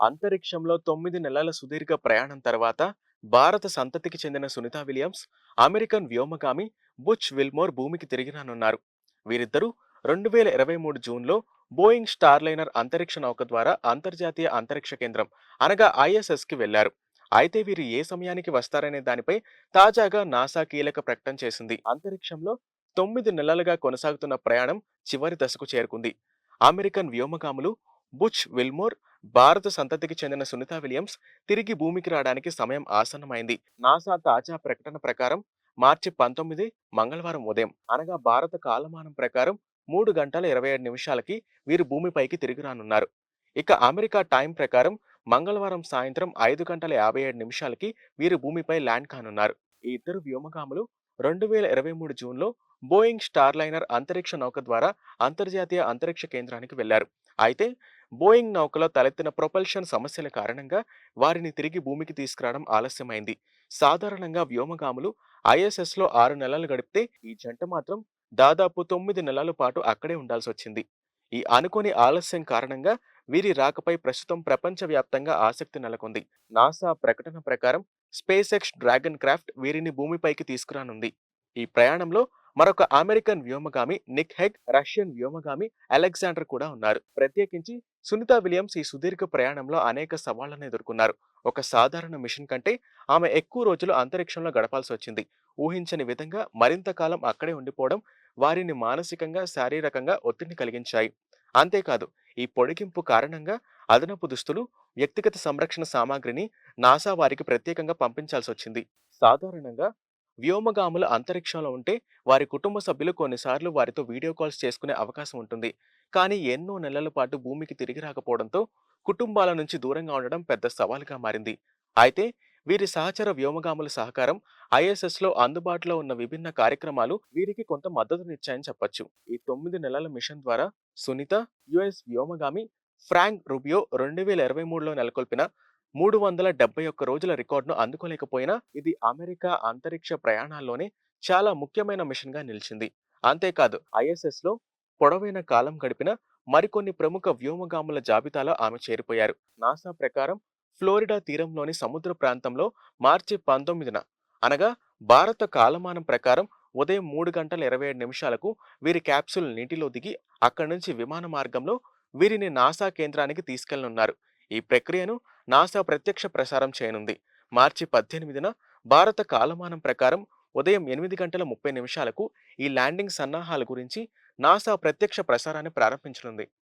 అంతరిక్షంలో తొమ్మిది నెలల సుదీర్ఘ ప్రయాణం తర్వాత భారత సంతతికి చెందిన సునీతా విలియమ్స్ అమెరికన్ వ్యోమగామి బుచ్ విల్మోర్ భూమికి తిరిగి రానున్నారు. వీరిద్దరూ రెండు వేల ఇరవై మూడు జూన్లో బోయింగ్ స్టార్లైనర్ అంతరిక్ష నౌక ద్వారా అంతర్జాతీయ అంతరిక్ష కేంద్రం అనగా ఐఎస్ఎస్కి కి వెళ్ళారు అయితే వీరు ఏ సమయానికి వస్తారనే దానిపై తాజాగా నాసా కీలక ప్రకటన చేసింది. అంతరిక్షంలో తొమ్మిది నెలలుగా కొనసాగుతున్న ప్రయాణం చివరి దశకు చేరుకుంది. అమెరికన్ వ్యోమగాములు బుచ్ విల్మోర్ భారత సంతతికి చెందిన సునీత విలియమ్స్ తిరిగి భూమికి రావడానికి సమయం ఆసన్నమైంది. నాసా తాజా ప్రకటన ప్రకారం మార్చి పంతొమ్మిది మంగళవారం ఉదయం. అనగా భారత కాలమానం ప్రకారం మూడు గంటల ఇరవై ఏడు నిమిషాలకి వీరు భూమిపైకి తిరిగి రానున్నారు. ఇక అమెరికా టైం ప్రకారం మంగళవారం సాయంత్రం ఐదు గంటల యాభై ఏడు నిమిషాలకి వీరు భూమిపై ల్యాండ్ కానున్నారు. ఈ ఇద్దరు వ్యోమగాములు రెండు వేల ఇరవై మూడు జూన్లో బోయింగ్ స్టార్లైనర్ అంతరిక్ష నౌక ద్వారా అంతర్జాతీయ అంతరిక్ష కేంద్రానికి వెళ్ళారు అయితే బోయింగ్ నౌకలో తలెత్తిన ప్రొపల్షన్ సమస్యల కారణంగా వారిని తిరిగి భూమికి తీసుకురావడం ఆలస్యమైంది. సాధారణంగా వ్యోమగాములు ఐఎస్ఎస్లో లో ఆరు నెలలు గడిపితే ఈ జంట మాత్రం దాదాపు తొమ్మిది నెలల పాటు అక్కడే ఉండాల్సి వచ్చింది ఈ అనుకోని ఆలస్యం కారణంగా వీరి రాకపై ప్రస్తుతం ప్రపంచవ్యాప్తంగా ఆసక్తి నెలకొంది. నాసా ప్రకటన ప్రకారం స్పేస్ ఎక్స్ డ్రాగన్ క్రాఫ్ట్ వీరిని భూమిపైకి తీసుకురానుంది. ఈ ప్రయాణంలో మరొక అమెరికన్ వ్యోమగామి నిక్ హెగ్ రష్యన్ వ్యోమగామి అలెగ్జాండర్ కూడా ఉన్నారు. ప్రత్యేకించి సునీత విలియమ్స్ ఈ సుదీర్ఘ ప్రయాణంలో అనేక సవాళ్ళను ఎదుర్కొన్నారు. ఒక సాధారణ మిషన్ కంటే ఆమె ఎక్కువ రోజులు అంతరిక్షంలో గడపాల్సి వచ్చింది. ఊహించని విధంగా మరింత కాలం అక్కడే ఉండిపోవడం వారిని మానసికంగా శారీరకంగా ఒత్తిడిని కలిగించాయి. అంతేకాదు ఈ పొడిగింపు కారణంగా అదనపు దుస్తులు వ్యక్తిగత సంరక్షణ సామాగ్రిని నాసా వారికి ప్రత్యేకంగా పంపించాల్సి వచ్చింది. సాధారణంగా వ్యోమగాములు అంతరిక్షంలో ఉంటే వారి కుటుంబ సభ్యులు కొన్నిసార్లు వారితో వీడియో కాల్స్ చేసుకునే అవకాశం ఉంటుంది. కానీ ఎన్నో నెలల పాటు భూమికి తిరిగి రాకపోవడంతో కుటుంబాల నుంచి దూరంగా ఉండడం పెద్ద సవాలుగా మారింది. అయితే వీరి సహచర వ్యోమగాముల సహకారం ఐఎస్ఎస్లో లో అందుబాటులో ఉన్న విభిన్న కార్యక్రమాలు వీరికి కొంత మద్దతునిచ్చాయని చెప్పొచ్చు. ఈ తొమ్మిది నెలల మిషన్ ద్వారా సునీత యుఎస్ వ్యోమగామి ఫ్రాంక్ రుబియో రెండు వేల ఇరవై మూడులో నెలకొల్పిన మూడు వందల డెబ్బై ఒక్క రోజుల రికార్డును అందుకోలేకపోయినా ఇది అమెరికా అంతరిక్ష ప్రయాణాల్లోనే చాలా ముఖ్యమైన మిషన్గా నిలిచింది. అంతేకాదు ఐఎస్ఎస్లో పొడవైన కాలం గడిపిన మరికొన్ని ప్రముఖ వ్యోమగాముల జాబితాలో ఆమె చేరిపోయారు. నాసా ప్రకారం ఫ్లోరిడా తీరంలోని సముద్ర ప్రాంతంలో మార్చి పంతొమ్మిదిన అనగా భారత కాలమానం ప్రకారం ఉదయం మూడు గంటల ఇరవై ఏడు నిమిషాలకు వీరి క్యాప్సూల్ నీటిలో దిగి అక్కడి నుంచి విమాన మార్గంలో వీరిని నాసా కేంద్రానికి తీసుకెళ్ళనున్నారు. ఈ ప్రక్రియను నాసా ప్రత్యక్ష ప్రసారం చేయనుంది. మార్చి పద్దెనిమిదిన భారత కాలమానం ప్రకారం ఉదయం ఎనిమిది గంటల ముప్పై నిమిషాలకు ఈ ల్యాండింగ్ సన్నాహాల గురించి నాసా ప్రత్యక్ష ప్రసారాన్ని ప్రారంభించనుంది.